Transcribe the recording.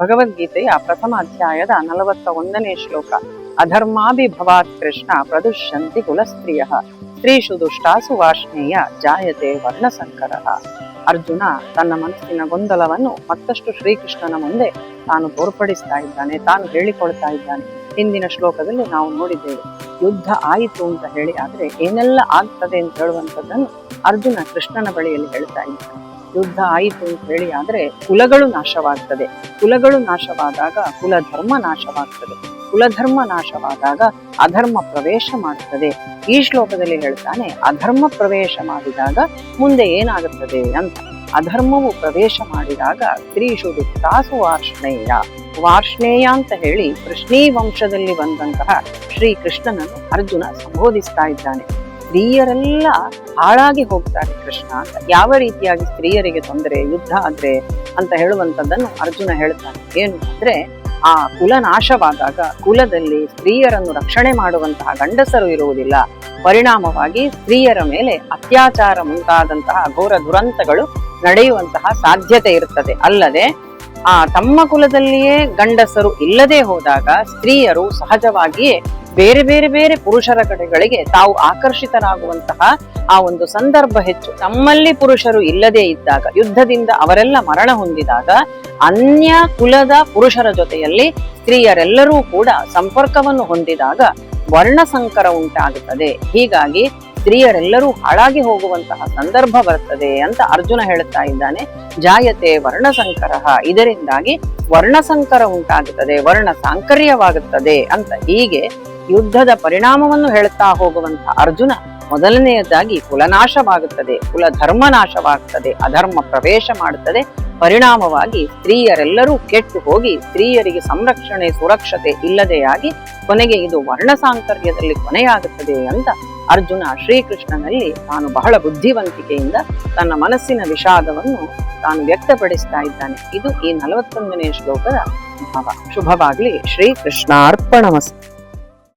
ಭಗವದ್ಗೀತೆಯ ಪ್ರಥಮ ಅಧ್ಯಾಯದ ನಲವತ್ತ ಒಂದನೇ ಶ್ಲೋಕ. ಅಧರ್ಮಾಭಿಭವಾತ್ ಕೃಷ್ಣ ಪ್ರದುಷ್ಯಂತಿ ಕುಲಸ್ತ್ರೀಯ, ಸ್ತ್ರೀಷು ದುಷ್ಟಾಸು ವಾಷ್ಣೇಯ ಜಾಯತೆ ವರ್ಣಸಂಕರ. ಅರ್ಜುನ ತನ್ನ ಮನಸ್ಸಿನ ಗೊಂದಲವನ್ನು ಮತ್ತಷ್ಟು ಶ್ರೀಕೃಷ್ಣನ ಮುಂದೆ ತಾನು ತೋರ್ಪಡಿಸ್ತಾ ಇದ್ದಾನೆ, ತಾನು ಹೇಳಿಕೊಳ್ತಾ ಇದ್ದಾನೆ. ಹಿಂದಿನ ಶ್ಲೋಕದಲ್ಲಿ ನಾವು ನೋಡಿದ್ದೇವೆ. ಯುದ್ಧ ಆಯಿತು ಅಂತ ಹೇಳಿ, ಆದರೆ ಏನೆಲ್ಲ ಆಗ್ತದೆ ಅಂತ ಹೇಳುವಂಥದ್ದನ್ನು ಅರ್ಜುನ ಕೃಷ್ಣನ ಬಳಿಯಲ್ಲಿ ಹೇಳ್ತಾ ಇದ್ದಾನೆ. ಯುದ್ಧ ಆಯಿತು ಅಂತ ಹೇಳಿ, ಆದರೆ ಕುಲಗಳು ನಾಶವಾಗ್ತದೆ. ಕುಲಗಳು ನಾಶವಾದಾಗ ಕುಲ ಧರ್ಮ ನಾಶವಾಗ್ತದೆ. ಕುಲಧರ್ಮ ನಾಶವಾದಾಗ ಅಧರ್ಮ ಪ್ರವೇಶ ಮಾಡುತ್ತದೆ ಈ ಶ್ಲೋಕದಲ್ಲಿ ಹೇಳ್ತಾನೆ, ಅಧರ್ಮ ಪ್ರವೇಶ ಮಾಡಿದಾಗ ಮುಂದೆ ಏನಾಗುತ್ತದೆ ಅಂತ. ಅಧರ್ಮವು ಪ್ರವೇಶ ಮಾಡಿದಾಗ ಶ್ರೀ ಶುರು ತಾಸು ವಾರ್ಷ್ಣೇಯ ವಾರ್ಷ್ಣೇಯ ಅಂತ ಹೇಳಿ ಕೃಷ್ಣೀ ವಂಶದಲ್ಲಿ ಬಂದಂತಹ ಶ್ರೀ ಕೃಷ್ಣನನ್ನು ಅರ್ಜುನ ಸಂಬೋಧಿಸ್ತಾ ಇದ್ದಾನೆ. ಸ್ತ್ರೀಯರೆಲ್ಲ ಹಾಳಾಗಿ ಹೋಗ್ತಾರೆ. ಕೃಷ್ಣ ಅಂತ ಯಾವ ರೀತಿಯಾಗಿ ಸ್ತ್ರೀಯರಿಗೆ ತೊಂದರೆ, ಯುದ್ಧ ಆದ್ರೆ ಅಂತ ಹೇಳುವಂತದ್ದನ್ನು ಅರ್ಜುನ ಹೇಳ್ತಾನೆ. ಏನು ಅಂದ್ರೆ ಆ ಕುಲ ನಾಶವಾದಾಗ ಕುಲದಲ್ಲಿ ಸ್ತ್ರೀಯರನ್ನು ರಕ್ಷಣೆ ಮಾಡುವಂತಹ ಗಂಡಸರು ಇರುವುದಿಲ್ಲ. ಪರಿಣಾಮವಾಗಿ ಸ್ತ್ರೀಯರ ಮೇಲೆ ಅತ್ಯಾಚಾರ ಮುಂತಾದಂತಹ ಘೋರ ದುರಂತಗಳು ನಡೆಯುವಂತಹ ಸಾಧ್ಯತೆ ಇರುತ್ತದೆ ಅಲ್ಲದೆ ಆ, ತಮ್ಮ ಕುಲದಲ್ಲಿಯೇ ಗಂಡಸರು ಇಲ್ಲದೆ ಹೋದಾಗ ಸ್ತ್ರೀಯರು ಸಹಜವಾಗಿಯೇ ಬೇರೆ ಬೇರೆ ಬೇರೆ ಪುರುಷರ ಕಡೆಗಳಿಗೆ ತಾವು ಆಕರ್ಷಿತರಾಗುವಂತಹ ಆ ಒಂದು ಸಂದರ್ಭ ಹೆಚ್ಚು. ತಮ್ಮಲ್ಲಿ ಪುರುಷರು ಇಲ್ಲದೆ ಇದ್ದಾಗ, ಯುದ್ಧದಿಂದ ಅವರೆಲ್ಲ ಮರಣ ಹೊಂದಿದಾಗ ಅನ್ಯ ಕುಲದ ಪುರುಷರ ಜೊತೆಯಲ್ಲಿ ಸ್ತ್ರೀಯರೆಲ್ಲರೂ ಕೂಡ ಸಂಪರ್ಕವನ್ನು ಹೊಂದಿದಾಗ ವರ್ಣಸಂಕರ ಉಂಟಾಗುತ್ತದೆ. ಹೀಗಾಗಿ ಸ್ತ್ರೀಯರೆಲ್ಲರೂ ಹಾಳಾಗಿ ಹೋಗುವಂತಹ ಸಂದರ್ಭ ಬರ್ತದೆ ಅಂತ ಅರ್ಜುನ ಹೇಳುತ್ತಾ ಇದ್ದಾನೆ. ಜಾಯತೆ ವರ್ಣಸಂಕರ. ಇದರಿಂದಾಗಿ ವರ್ಣಸಂಕರ ಉಂಟಾಗುತ್ತದೆ, ವರ್ಣ ಸಾಂಕರ್ಯವಾಗುತ್ತದೆ ಅಂತ ಹೀಗೆ ಯುದ್ಧದ ಪರಿಣಾಮವನ್ನು ಹೇಳುತ್ತಾ ಹೋಗುವಂತಹ ಅರ್ಜುನ ಮೊದಲನೆಯದಾಗಿ ಕುಲನಾಶವಾಗುತ್ತದೆ ಕುಲ ಧರ್ಮ ನಾಶವಾಗುತ್ತದೆ ಅಧರ್ಮ ಪ್ರವೇಶ ಮಾಡುತ್ತದೆ. ಪರಿಣಾಮವಾಗಿ ಸ್ತ್ರೀಯರೆಲ್ಲರೂ ಕೆಟ್ಟು ಹೋಗಿ ಸ್ತ್ರೀಯರಿಗೆ ಸಂರಕ್ಷಣೆ, ಸುರಕ್ಷತೆ ಇಲ್ಲದೆಯಾಗಿ ಕೊನೆಗೆ ಇದು ವರ್ಣ ಸಾಂಕರ್ಯದಲ್ಲಿ ಕೊನೆಯಾಗುತ್ತದೆ ಅಂತ ಅರ್ಜುನ ಶ್ರೀಕೃಷ್ಣನಲ್ಲಿ ತಾನು ಬಹಳ ಬುದ್ಧಿವಂತಿಕೆಯಿಂದ ತನ್ನ ಮನಸ್ಸಿನ ವಿಷಾದವನ್ನು ತಾನು ವ್ಯಕ್ತಪಡಿಸ್ತಾ ಇದ್ದಾನೆ. ಇದು ಈ ನಲವತ್ತೊಂದನೇ ಶ್ಲೋಕದ ಭಾವ. ಶುಭವಾಗ್ಲಿ. ಶ್ರೀಕೃಷ್ಣ ಅರ್ಪಣಮಸ್ತು